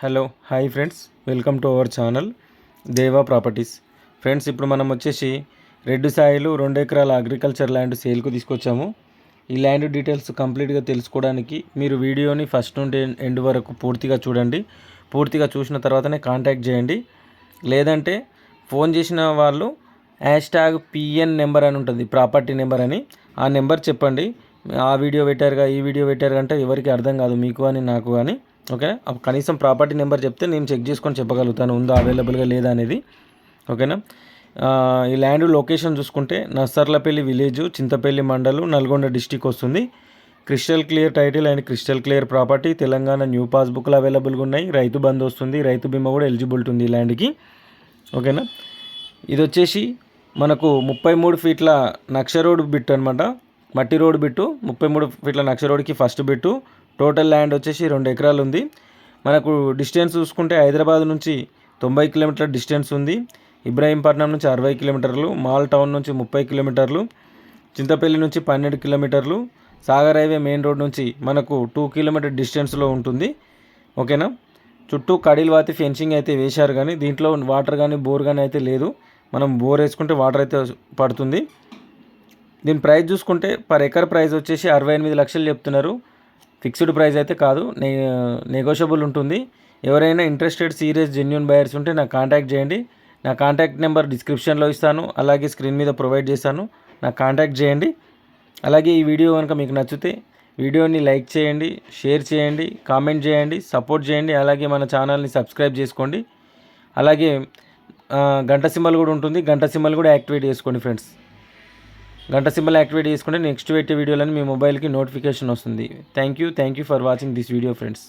Hello hi friends. Welcome to our channel Deva properties. Friends ఇప్పుడు మనం వచ్చేసి red Sailu రెండు ఎకరాల అగ్రికల్చర్ ల్యాండ్ సేల్కు తీసుకొచ్చాము. ఈ ల్యాండ్ డీటెయిల్స్ కంప్లీట్గా తెలుసుకోవడానికి మీరు వీడియోని ఫస్ట్ నుండి ఎండ్ వరకు పూర్తిగా చూడండి. పూర్తిగా చూసిన తర్వాతనే కాంటాక్ట్ చేయండి. లేదంటే ఫోన్ చేసిన వాళ్ళు హ్యాష్ ట్యాగ్ పిఎన్ నెంబర్ అని ఉంటుంది ప్రాపర్టీ నెంబర్ అని. ఆ నెంబర్ చెప్పండి. ఆ వీడియో పెట్టారుగా ఈ వీడియో పెట్టారు అంటే ఎవరికి అర్థం కాదు మీకు అని నాకు కానీ ఓకే కనీసం ప్రాపర్టీ నెంబర్ చెప్తే నేను చెక్ చేసుకొని చెప్పగలుగుతాను ఉందా అవైలబుల్గా లేదా అనేది. ఓకేనా? ఈ ల్యాండ్ లొకేషన్ చూసుకుంటే నర్సర్లపల్లి విలేజ్ చింతపల్లి మండలం నల్గొండ డిస్టిక్ వస్తుంది. Crystal clear title and crystal clear property Telangana new పాస్బుక్లు అవైలబుల్గా ఉన్నాయి. రైతు బంధు వస్తుంది రైతు బీమా కూడా ఎలిజిబిలిటీ ఉంది ఈ ల్యాండ్కి. ఓకేనా? ఇది వచ్చేసి మనకు ముప్పై మూడు ఫీట్ల నక్ష రోడ్ బిట్టు అనమాట మట్టి రోడ్ బిట్టు ముప్పై మూడు ఫీట్ల నక్ష రోడ్కి ఫస్ట్ బిట్టు టోటల్ ల్యాండ్ వచ్చేసి రెండు ఎకరాలు ఉంది. మనకు డిస్టెన్స్ చూసుకుంటే హైదరాబాద్ నుంచి తొంభై కిలోమీటర్ల డిస్టెన్స్ ఉంది. ఇబ్రాహీంపట్నం నుంచి అరవై కిలోమీటర్లు మాల్ టౌన్ నుంచి ముప్పై కిలోమీటర్లు చింతపల్లి నుంచి పన్నెండు కిలోమీటర్లు సాగర్ హైవే మెయిన్ రోడ్ నుంచి మనకు టూ కిలోమీటర్ డిస్టెన్స్లో ఉంటుంది. ఓకేనా? చుట్టూ కడీలు వాతి ఫెన్సింగ్ అయితే వేశారు కానీ దీంట్లో వాటర్ కానీ బోర్ కానీ అయితే లేదు. మనం బోర్ వేసుకుంటే వాటర్ అయితే పడుతుంది. దీని ప్రైస్ చూసుకుంటే పర్ ఎకర్ ప్రైస్ వచ్చేసి అరవై ఎనిమిది లక్షలు చెప్తున్నారు. ఫిక్స్డ్ ప్రైస్ అయితే కాదు నే నెగోషియబుల్ ఉంటుంది. ఎవరైనా ఇంట్రెస్టెడ్ సీరియస్ జెన్యున్ బయర్స్ ఉంటే నాకు కాంటాక్ట్ చేయండి. నా కాంటాక్ట్ నెంబర్ డిస్క్రిప్షన్లో ఇస్తాను అలాగే స్క్రీన్ మీద ప్రొవైడ్ చేస్తాను. నాకు కాంటాక్ట్ చేయండి. అలాగే ఈ వీడియో కనుక మీకు నచ్చితే వీడియోని లైక్ చేయండి షేర్ చేయండి కామెంట్ చేయండి సపోర్ట్ చేయండి అలాగే మన ఛానల్ని సబ్స్క్రైబ్ చేసుకోండి. అలాగే గంట సింబల్ కూడా ఉంటుంది. గంట సింబల్ కూడా యాక్టివేట్ చేసుకోండి ఫ్రెండ్స్ గంట సింబల్ యాక్టివేట్ చేసుకుంటే నెక్స్ట్ పెట్టే వీడియోలని మీ మొబైల్కి నోటిఫికేషన్ వస్తుంది. Thank you thank you for watching this video friends